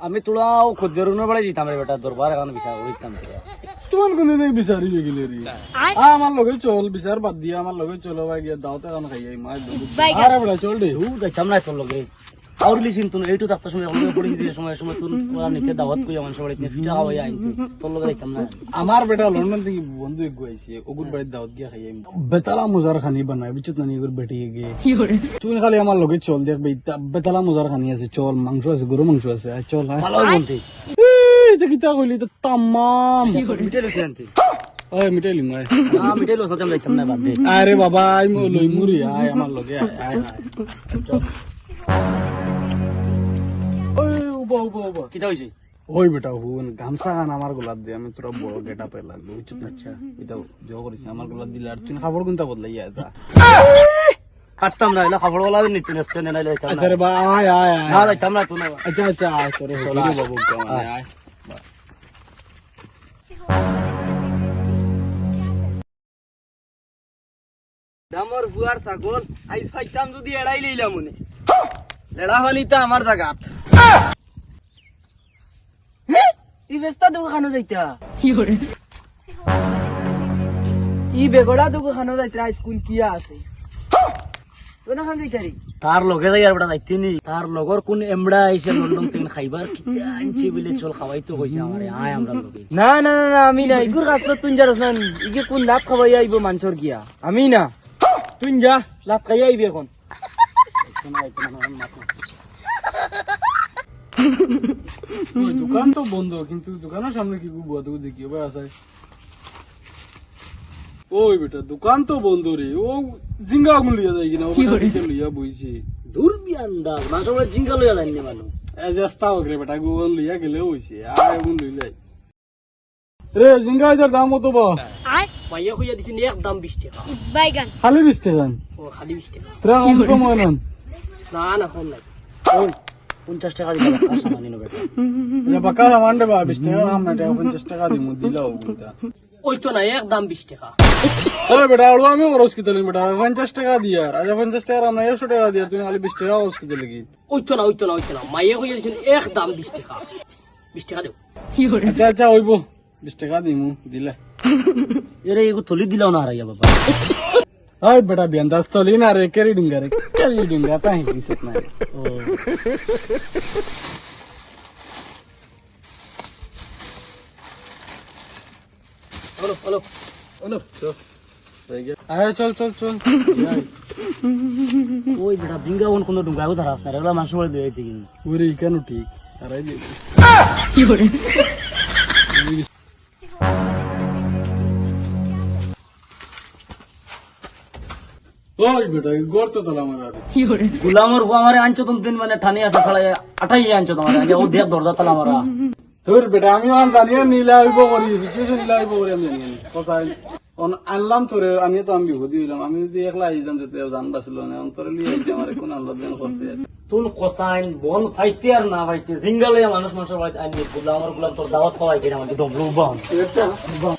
আমি তোলাও খদ্দের বেড়াই দিতাম রে বেটা দরবার এখন বিচার করতাম তোমার কোন বিচারি গেলে রে। আমার লগে চল বিচার বাদ দিয়া আমার লগে চলো ভাই গিয়া দাওতে খান খাই আই মাছ আরে বড় চল দে ও যাইতাম না তোর লগে। আউরলি চিন এইটু সময় আমাকে পড়ে দিয়ে সময় সময় তুন ওরা নিতে দাওয়াত কই আমার সবাই নিতে ফিটা তোর লগে যাইতাম না। আমার বেটা লন্ডন থেকে বন্ধু এক আইছে ওগুর বাড়ির দাওয়াত গিয়া খাই আই বেতালা মুজার খানি বানাই বুঝছত না ওগুর বেটি গে তুই খালি আমার লগে চল দেখ বেতালা মুজার খানি আছে চল মাংস আছে গরু মাংস আছে চল ভালো বলতে। যে কিতা কইলি? তো তামাম মিটাই লইছি আনতে ওই মিটাই লিম আয়। না আমি যাইতাম না বাদ দে। আরে বাবা আই মো লই মুরি আয় আমার লগে আয় আয় কিটা হইছে? ওই বেটা হুন গামছা খান আমার গোলাপ দিয়ে। আমি তোরা বড় গেটা পে লাগল বুঝছিস আচ্ছা এটা জো করিস আমার গোলাপ দিলে আর তুই খাবার কোনটা বদলাই যা। কাটতাম না এলা খাবার নিতে নেস্তে না। নাইলে আচ্ছা আয় আয় না যাইতাম না তুই আচ্ছা আচ্ছা আয় তোরে বাবু কেমন আয়। আয় বুয়ার ছাগল আইস পাইতাম যদি এড়াই লইলাম মনে লেড়া হলিতা আমার জাগাত। ই বেস্তা যাইতা। ই বেগড়া কিয়া আছে? তার লগে যাই আর বেটা যাইতে নি। তার লগর কোন এমড়া আইছে লন্ডন থেকে খাইবার আনছে বলে চল খাওয়াই তো কইছে আমারে আয় আমরা লগে। না না না আমি না ইগুর কাছে তুই ইগে কোন লাভ খাওয়াই আইব মানসর গিয়া। আমি না। তুই যা লাভ খাই আইবি এখন। দোকান তো বন্ধ কিন্তু দোকানের সামনে কি তুই দেখি ভাই আছে ওই বেটা দোকান তো বন্ধ রে। ও জিঙ্গা আগুন লিয়া যায় কিনা? ও বেটা লিয়া বইছে? দূর বিয়ান্দাজ মাসে বলে জিঙ্গা লইয়া যাইনি মানুষ। এ চেষ্টা হোক রে বেটা গুগল লিয়া গেলে হইছে আর আগুন লইলাই রে জিঙ্গা এটার দাম কত বা? পাইয়া হইয়া দিছি একদম বিশ টাকা। বাইগান। খালি বিশ টাকা। ও খালি বিশ টাকা। তোরা কম কম না না না পঞ্চাশ টাকা দিলে কাজ সামানি নেবে। এটা বাকা সামান রে বা বিশ টাকা নাম না টাকা পঞ্চাশ টাকা দিমু দিলা ওগুনটা ওই তো না একদম বিশ টাকা। ওই বেটা আমি খরচ কি দিলি বেটা পঞ্চাশ টাকা দিয়া। আজ পঞ্চাশ টাকা আমরা একশো টাকা দিয়া তুমি খালি বিশ টাকা খরচ কি দিলি ওই তো না ওই তো না ওই তো না মাইয়া হইয়া দিছেন একদম বিশ টাকা। বিশ টাকা দেব। আচ্ছা আচ্ছা হইব বিশ টাকা দিমু দিলে। এরে এগো থলি দিলাও না হারাইয়া বাবা। ওই বেটা বিয়ান্দাস তলি না রে কেরি ডিঙ্গা রে কেরি ডিঙ্গা তাই কিছু না ও হলো হলো হলো আয় চল চল চল। ওই বেটা জিঙ্গা ওন কোনো ডুঙ্গাও ধরাস না এগুলা মানুষ বলে দিয়ে দিই ওরে কেন ঠিক আরে যে ওই বেটা গড় তো তালা মারা রে গুলামর গো আমারে আনছো তুমি দিন মানে ঠানি আছে ছাড়া আঠাই আনছো তোমার আগে ও দেখ দরজা তালা মারা। তোর বেটা আমি আন জানিয়ে নিলা হইব করি সিচুয়েশন নিলা হইব করি আমি জানি কথা আনলাম তোরে আমি তো আমি বিভূতি হইলাম আমি যদি একলা আই যাম যেতে জান বাঁচলো না অন্তরে লিয়ে আইতে আমার কোন আল্লাহ দেন করতে তুন কোসাইন বন ফাইতে আর না ফাইতে জিঙ্গা লইয়া মানুষ মানুষের বাড়িতে আনি গুলামর গুলাম তোর দাওয়াত খাওয়াই কিনা মানে দম